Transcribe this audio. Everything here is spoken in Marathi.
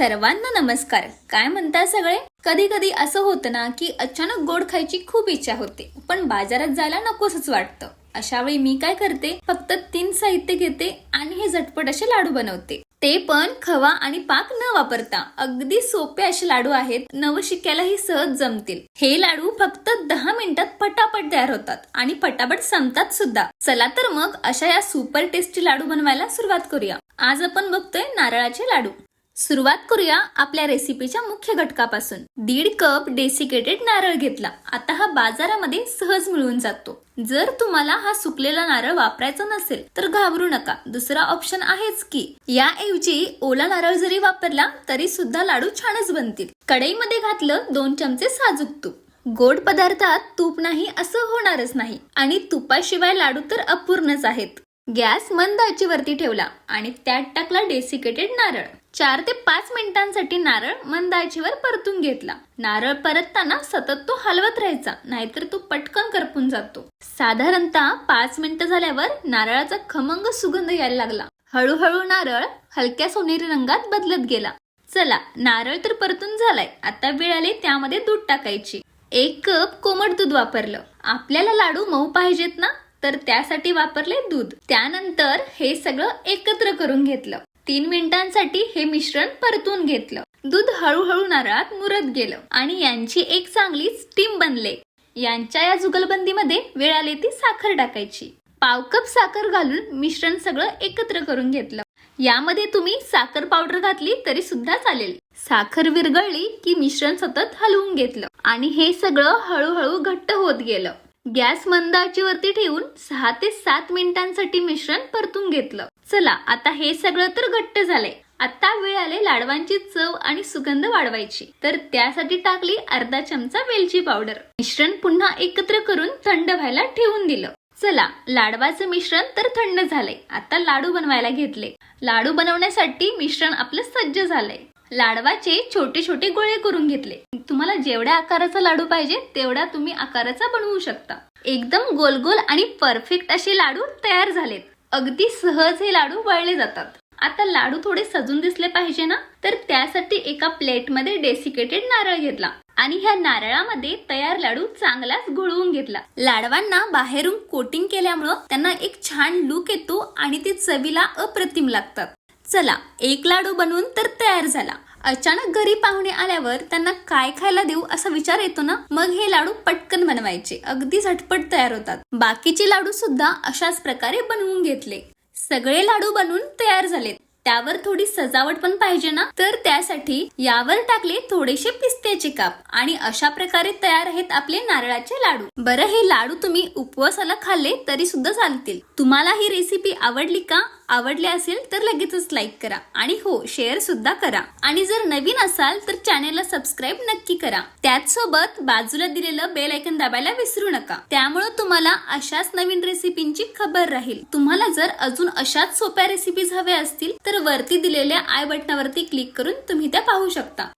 सर्वांना नमस्कार. काय म्हणता सगळे? कधी कधी असं होतं ना की अचानक गोड खायची खूप इच्छा होते पण बाजारात जायला नकोसच वाटतं. अशा वेळी मी काय करते फक्त तीन साहित्य घेते आणि हे झटपट असे लाडू बनवते. ते पण खवा आणि पाक न वापरता अगदी सोपे असे लाडू आहेत नवशिक्यालाही सहज जमतील. हे लाडू फक्त दहा मिनिटात पटापट तयार होतात आणि पटापट संपतात सुद्धा. चला तर मग अशा या सुपर टेस्टी लाडू बनवायला सुरुवात करूया. आज आपण बघतोय नारळाचे लाडू. सुरुवात करूया आपल्या रेसिपीच्या मुख्य घटकापासून. दीड कप डेसिकेटेड नारळ घेतला. आता हा बाजारामध्ये सहज मिळून जातो. जर तुम्हाला हा सुकलेला नारळ वापरायचा नसेल तर घाबरू नका. दुसरा ऑप्शन आहेच की याऐवजी ओला नारळ जरी वापरला तरी सुद्धा लाडू छानच बनतील. कढईमध्ये घातलं दोन चमचे साजूक तूप. गोड पदार्थात तूप नाही असं होणारच नाही. आणि तुपाशिवाय लाडू तर अपूर्णच आहेत. गॅस मंद आचीवरती ठेवला आणि त्यात टाकला डेसिकेटेड नारळ. चार ते पाच मिनिटांसाठी नारळ मंद आचीवर परतून घेतला. नारळ परतताना सतत तो हलवत राहायचा नाहीतर तो पटकन करपून जातो. साधारणतः पाच मिनिटं झाल्यावर नारळाचा खमंग सुगंध यायला लागला. हळूहळू नारळ हलक्या सोनेरी रंगात बदलत गेला. चला नारळ तर परतून झालाय. आता वेळ आली त्यामध्ये दूध टाकायची. एक कप कोमट दूध वापरलं. आपल्याला लाडू मऊ पाहिजेत ना? तर त्यासाठी वापरले दूध. त्यानंतर हे सगळं एकत्र करून घेतलं. तीन मिनिटांसाठी हे मिश्रण परतून घेतलं. दूध हळूहळू नारळात मुरत गेलं आणि यांची एक चांगली स्टीम बनले. यांच्या या जुगलबंदीमध्ये वेळ आली ती साखर टाकायची. पाव कप साखर घालून मिश्रण सगळं एकत्र करून घेतलं. यामध्ये तुम्ही साखर पावडर घातली तरी सुद्धा चालेल. साखर विरघळली की मिश्रण सतत हलवून घेतलं आणि हे सगळं हळूहळू घट्ट होत गेलं. गॅस मंद आचीवरती ठेवून सहा ते सात मिनिटांसाठी मिश्रण परतून घेतलं. चला आता हे सगळं तर घट्ट झालंय. आता वेळ आले लाडवांची चव आणि सुगंध वाढवायची. तर त्यासाठी टाकली अर्धा चमचा वेलची पावडर. मिश्रण पुन्हा एकत्र करून थंड व्हायला ठेवून दिलं. चला लाडवाचं मिश्रण तर थंड झालंय. आता लाडू बनवायला घेतले. लाडू बनवण्यासाठी मिश्रण आपलं सज्ज झालंय. लाडवाचे छोटे छोटे गोळे करून घेतले. तुम्हाला जेवढ्या आकाराचा लाडू पाहिजे तेवढा तुम्ही आकाराचा बनवू शकता. एकदम गोल गोल आणि परफेक्ट असे लाडू तयार झालेत. अगदी सहज हे लाडू वळले जातात. आता लाडू थोडे सजून दिसले पाहिजे ना? तर त्यासाठी एका प्लेटमध्ये डेसिकेटेड नारळ घेतला आणि ह्या नारळामध्ये तयार लाडू चांगलाच घोळवून घेतला. लाडवांना बाहेरून कोटिंग केल्यामुळं त्यांना एक छान लुक येतो आणि ते चवीला अप्रतिम लागतात. चला एक लाडू बनवून तर तयार झाला. अचानक घरी पाहुणे आल्यावर त्यांना काय खायला देऊ असा विचार येतो ना? मग हे लाडू पटकन बनवायचे. अगदी झटपट तयार होतात. बाकीचे लाडू सुद्धा अशाच प्रकारे बनवून घेतले. सगळे लाडू बनवून तयार झालेत. त्यावर थोडी सजावट पण पाहिजे ना? तर त्यासाठी यावर टाकले थोडेसे पिस्त्याचे काप आणि अशा प्रकारे तयार आहेत आपले नारळाचे लाडू. बरं हे लाडू तुम्ही उपवासाला खाल्ले तरी सुद्धा चालतील. तुम्हाला ही रेसिपी आवडली का? आवडले असेल तर लगेचच लाईक करा. आणि हो शेअर सुद्धा करा. आणि जर नवीन असाल तर चॅनेलला सबस्क्राईब नक्की करा. त्याचसोबत बाजूला दिलेलं बेल ऐकन दाबायला विसरू नका. त्यामुळे तुम्हाला अशाच नवीन रेसिपींची खबर राहील. तुम्हाला जर अजून अशाच सोप्या रेसिपीज हव्या असतील तर वरती दिलेल्या आय बटनावरती क्लिक करून तुम्ही त्या पाहू शकता.